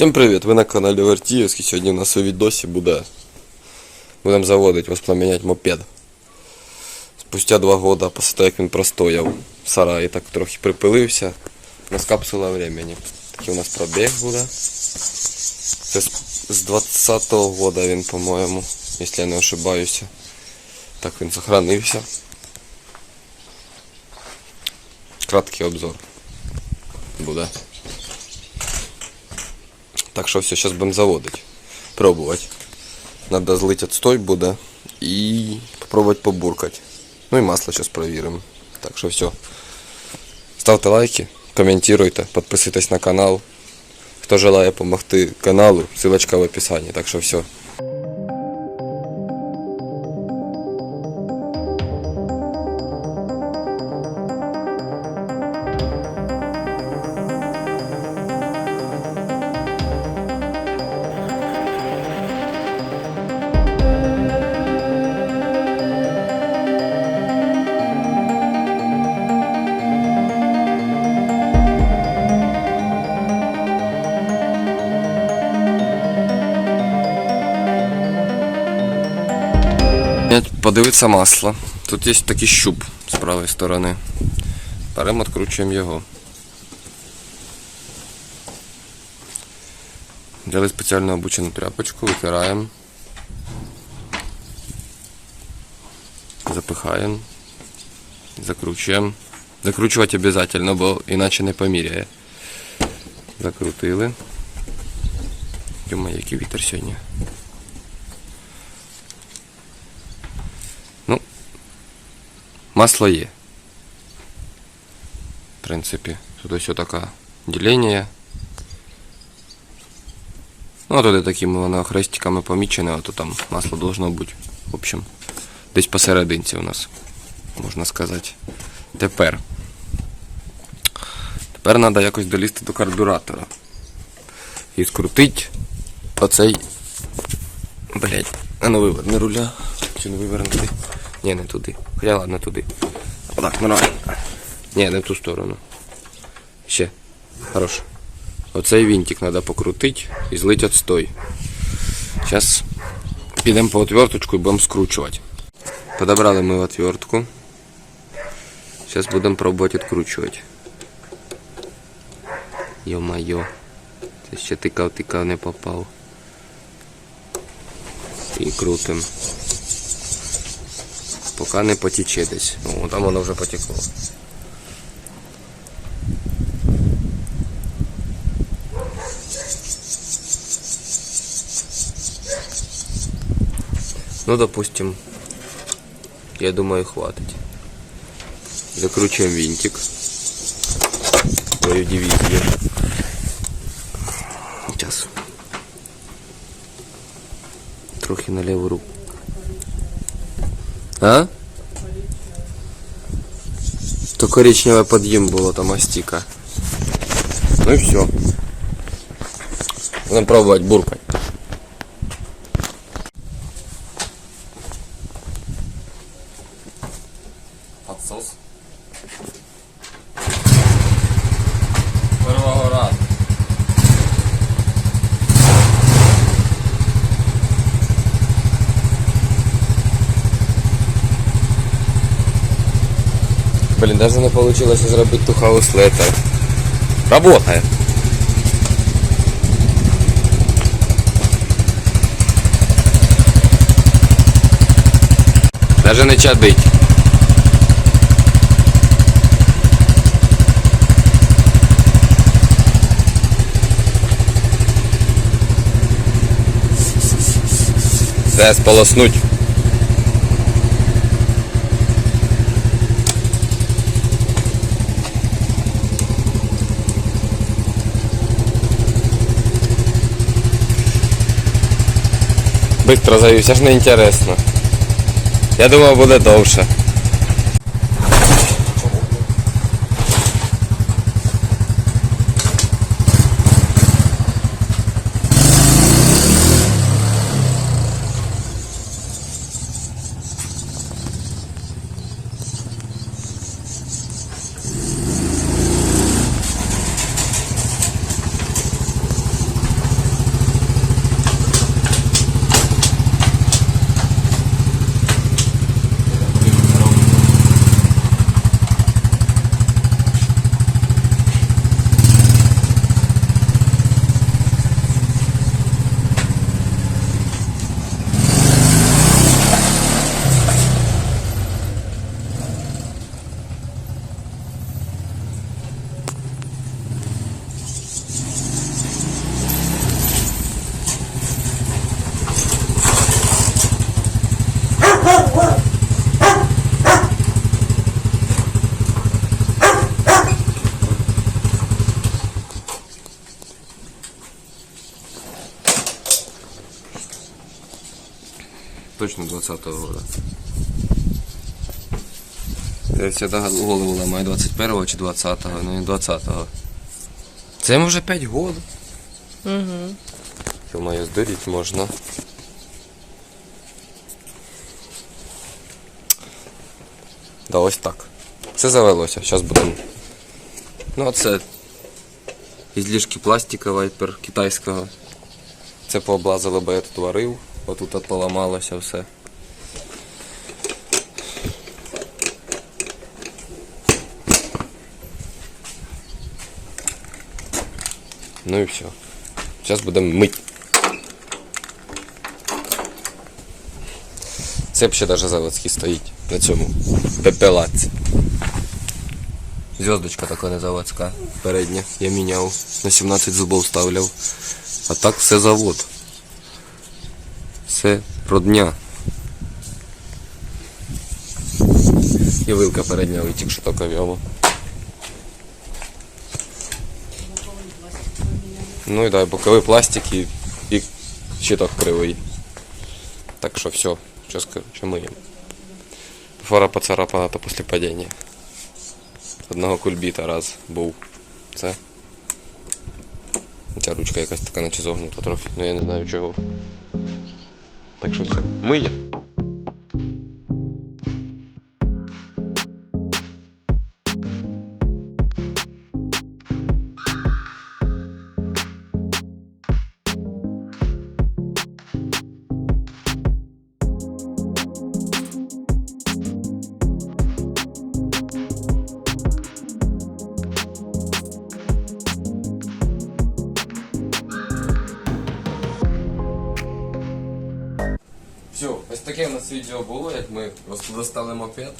Всім привіт! Ви на каналі Вертіївський. Сьогодні у нас у відосі буде. Будемо заводити, воспламеняти мопед. Спустя два роки, після того, як він простояв в сараї, так трохи припилився. У нас капсула времени. Такий у нас пробіг буде. Це з- з 20-го года він, по-моєму, якщо я не ошибаюся. Так він сохранився. Краткий обзор буде. Так що все, зараз будемо заводити. Пробувати. Надо злити отстой буде і спробувати побуркати. Ну і масло зараз перевіримо. Так що все. Ставте лайки, коментуйте, підписуйтесь на канал. Хто желає допомогти каналу, ссылочка в описанні. Так що все. Подивитися масло. Тут є такий щуп з правої сторони. Беремо, відкручуємо його. Взяли спеціально обучену тряпочку, витираємо. Запихаємо. Закручуємо. Закручувати обов'язково, бо іначе не поміряє. Закрутили. Йома, який вітер сьогодні. Масло є. В принципі, тут ось така ділення. Ну, тут такими воно хрестиками помічене, а то там масло должно бути. В общем, десь посерединці у нас, можна сказати. Тепер. Тепер треба якось долізти до карбюратора. І скрутити оцей. Блять, а ну виверни руля. Чи не вивернути? Ні, не туди. Хоча ладно туди. Так, нормально. Ні, не в ту сторону. Ще. Хорош. Оцей винтик треба покрутити і злити отстой. Зараз підемо по отверточку і будемо скручувати. Подобрали ми отвертку. Зараз будемо пробувати відкручувати. Йо-майо. Це ще тикав, тикав, не попав. І крутим. Поки не потіче десь. О, там воно вже потекло. Ну, допустим, я думаю, хватит. Закручиваем винтик. Свою дивизию. Сейчас. Трохи на левую руку. А? То коричневый подъем было там астика. Ну и все. Будем пробовать буркать. Даже не получилось зробити ту хаус летер. Работает. Даже не чадить. Це сполоснуть. Быстро завівся, аж не інтересно. Я думав буде довше. Точно 20-го года. Я всегда голову ламаю 21-го чи 20-го, ну не 20-го. Це йому вже 5 років. Угу. Здуріть можна. Да, ось так. Все завелося. Зараз будемо. Ну, а це ізлішки пластика вайпер китайського. Це пооблазили, бо я тут варив. Отут от поламалося все. Ну і все. Зараз будемо мить. Це взагалі даже заводський стоїть на цьому пепелаці. Зв'язочка така не заводська. Передня. Я міняв. На 17 зубов ставляв. А так все завод. Все родня. І вилка передня витік, що таке в'яло. Ну і да, боковий пластик і, і щиток кривий. Так що все, сейчас короче миємо. Фара поцарапана то після падіння. Одного кульбіта раз був. Це. Ця ручка якась така наче зогнута трохи, ну я не знаю чого. Так що все. ми Все, таке у нас відео було, як ми просто достали мопед,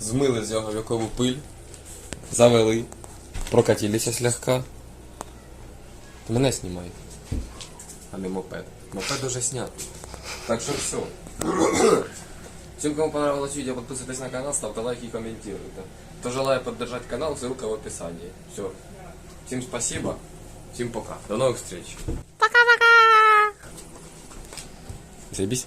змили з його вікову пиль, завели, прокатилися слегка. Ти мене знімай, а не мопед. Мопед уже снятий. Так що все. Всем, кому понравилось видео, подписывайтесь на канал, ставьте лайки и комментируйте. Кто желает поддержать канал, ссылка в описании. Все. Всем спасибо. Всем пока. До новых встреч. Пока-пока! Заебись.